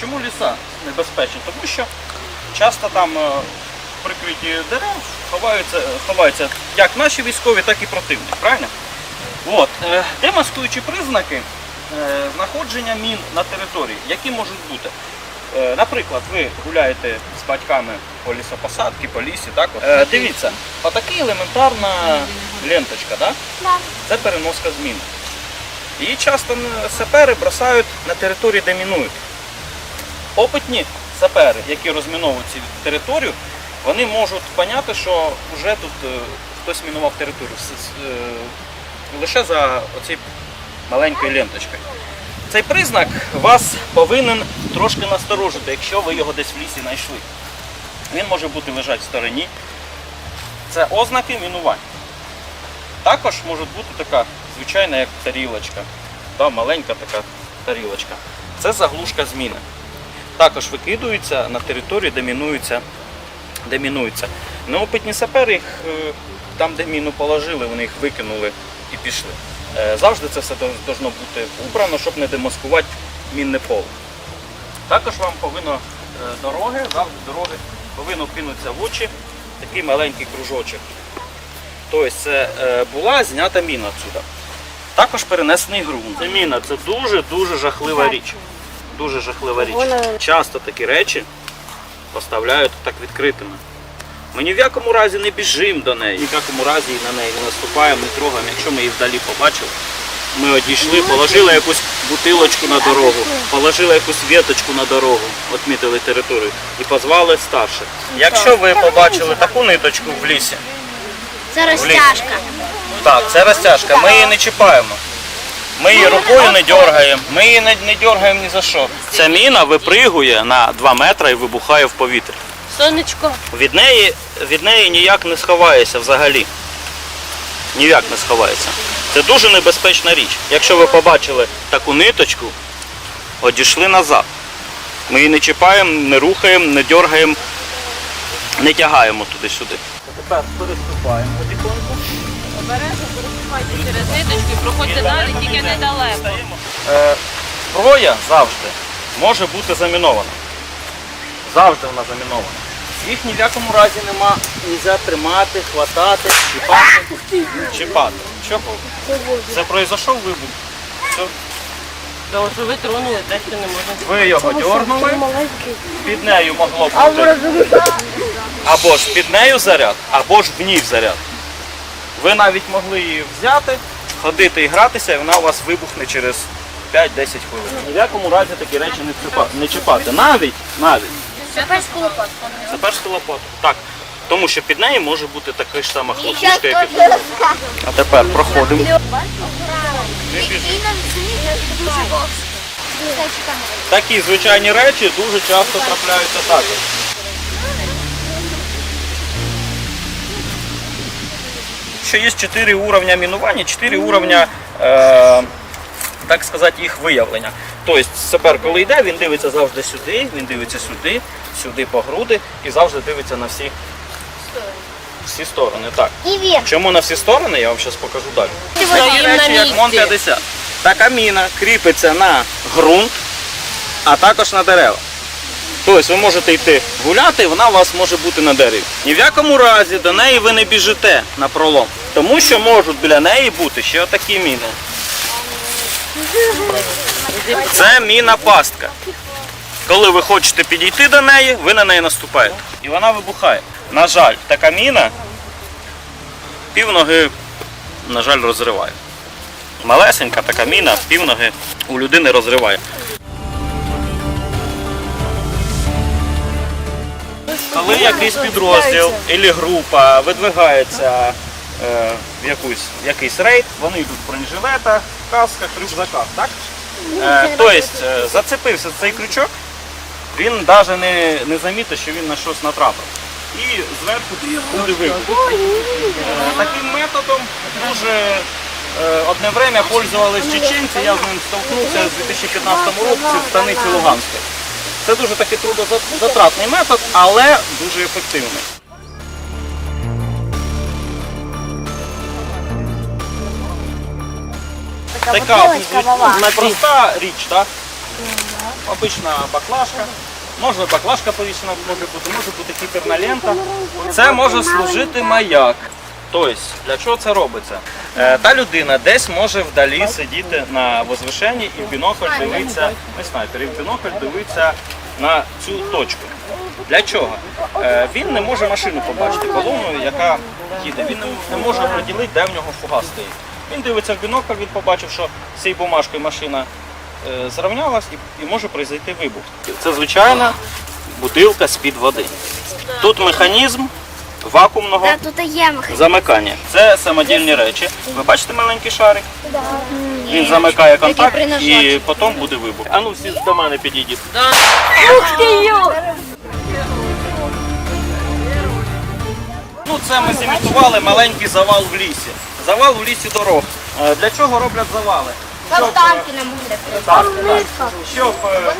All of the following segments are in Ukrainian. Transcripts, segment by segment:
чому ліса небезпечні? Тому що часто там е, в прикритті дерев ховаються, ховаються як наші військові, так і противник, правильно? От, е, де маскуючі признаки е, знаходження мін на території, які можуть бути? Наприклад, ви гуляєте з батьками по лісопосадці, по лісі, так? от. Е, Дивіться, отака елементарна ленточка, да? це переноска змін. Її часто сапери бросають на території, де мінують. Опитні сапери, які розміновують цю територію, вони можуть поняти, що вже тут е, хтось мінував територію е, лише за оцією маленькою ленточкою. Цей признак вас повинен трошки насторожити, якщо ви його десь в лісі знайшли. Він може бути лежати в стороні. Це ознаки мінувань. Також може бути така звичайна, як тарілочка. Та, маленька така тарілочка. Це заглушка зміни. Також викидується на території, де мінується. Де мінується. Неопитні сапери їх е, там, де міну положили, вони їх викинули і пішли. Е, Завжди це все повинно бути убрано, щоб не демаскувати мінне поле. Також вам повинно е, дороги, завжди дороги повинно кинутися в очі такий маленький кружочок. Тобто це була знята міна отсюда. Також перенесений ґрунт. Міна це дуже-дуже жахлива річ. Дуже жахлива річ. Часто такі речі поставляють так відкритими. Ми ні в якому разі не біжимо до неї, ні в якому разі на неї не наступаємо, не трогаємо. Якщо ми її вдалі побачили, ми одійшли, положили якусь бутилочку на дорогу, положили якусь віточку на дорогу, відмітили територію і позвали старших. Якщо ви побачили таку ниточку в лісі, Це розтяжка. так, це розтяжка, ми її не чіпаємо. Ми її рукою не дергаємо, ми її не, не дергаємо ні за що. Ця міна випригує на 2 метри і вибухає в повітря. Сонечко. Від неї, від неї ніяк не сховаєшся взагалі. Ніяк не сховається. Це дуже небезпечна річ. Якщо ви побачили таку ниточку, одійшли назад. Ми її не чіпаємо, не рухаємо, не дергаємо, не тягаємо туди-сюди. Тепер переступаємо через ниточки, проходьте далі, тільки недалеко. Е, зброя завжди може бути замінована. Завжди вона замінована. Їх ні в якому разі нема нельзя тримати, хватати, чіпати. Чіпати. Чого? Це пройшов вибух. Все. Ви тронули те, що не можна. Ви його дьорнули, під нею могло бути або ж під нею заряд, або ж в ній заряд. Ви навіть могли її взяти, ходити і гратися, і вона у вас вибухне через 5-10 хвилин. Ні в якому разі такі речі не чіпати. Не чіпати. Навіть, навіть. Саперську лопатку. Саперську лопату. Так. Тому що під нею може бути така ж сама хлопушка, як і тут. А тепер проходимо. Такі звичайні речі дуже часто трапляються також. Що є чотири уровня мінування, чотири уровня, е, так сказати, їх виявлення. Тобто сапер, коли йде, він дивиться завжди сюди, він дивиться сюди, сюди по груди і завжди дивиться на всі, всі сторони. Так. Чому на всі сторони, я вам зараз покажу далі. Такі на речі, як місці. МОН-50. Така міна кріпиться на ґрунт, а також на дерева. Тобто ви можете йти гуляти, вона у вас може бути на дереві. Ні в якому разі до неї ви не біжите на пролом, тому що можуть біля неї бути ще отакі міни. Це міна пастка. Коли ви хочете підійти до неї, ви на неї наступаєте. І вона вибухає. На жаль, така міна півноги, на жаль, розриває. Малесенька така міна, півноги у людини розриває. Коли якийсь підрозділ або група видвигається е, в, якусь, якийсь рейд, вони йдуть в бронежилетах, касках, рюкзаках, так? Е, тобто зацепився цей крючок, він навіть не, не замітить, що він на щось натрапив. І зверху вибух. Е, Таким методом дуже е, одне время пользувались чеченці, я з ним столкнувся в 2015 році в станиці Луганська. Це дуже такий трудозатратний метод, але дуже ефективний. Така непроста річ, так? обична баклажка. Може баклажка повішена, може бути, може бути кіперна лента. Це може служити маяк. Тобто, для чого це робиться? Е, та людина десь може вдалі сидіти на возвишенні і в бінокль дивиться, не снайпер, і в бінокль дивиться на цю точку. Для чого? Е, він не може машину побачити, колону, яка їде. Він не, може приділити, де в нього фуга стоїть. Він дивиться в бінокль, він побачив, що з цією бумажкою машина е, зрівнялась і може произойти вибух. Це звичайна бутилка з-під води. Тут механізм вакуумного Та тут є механізм. замикання. Це самодільні речі. Ви бачите маленький шарик? Він замикає контакт і потім буде вибух. А ну всі до мене підійдіть. Ну, це ми зімітували маленький завал в лісі. Завал в лісі дорог. Е, Для чого роблять завали? Там Щоб, танки не так, так. Щоб е,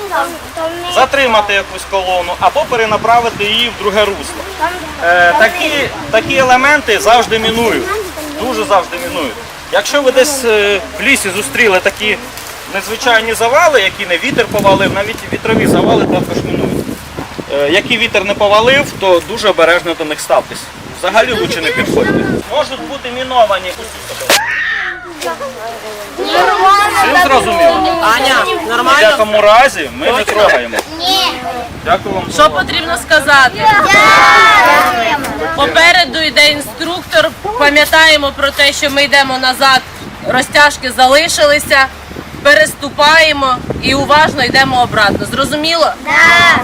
затримати якусь колону або перенаправити її в друге русло. Е, такі, такі елементи завжди мінують. Дуже завжди мінують. Якщо ви десь е, в лісі зустріли такі незвичайні завали, які не вітер повалив, навіть і вітрові завали також мінують. Е, Який вітер не повалив, то дуже обережно до них ставтесь. Взагалі лучше не підходьте. Можуть бути міновані. Всім зрозуміло? Аня, В якому разі ми не трогаємо. Ні. Дякую вам. Що потрібно сказати? Попереду йде інструктор. Пам'ятаємо про те, що ми йдемо назад, розтяжки залишилися, переступаємо і уважно йдемо обратно. Зрозуміло? Так.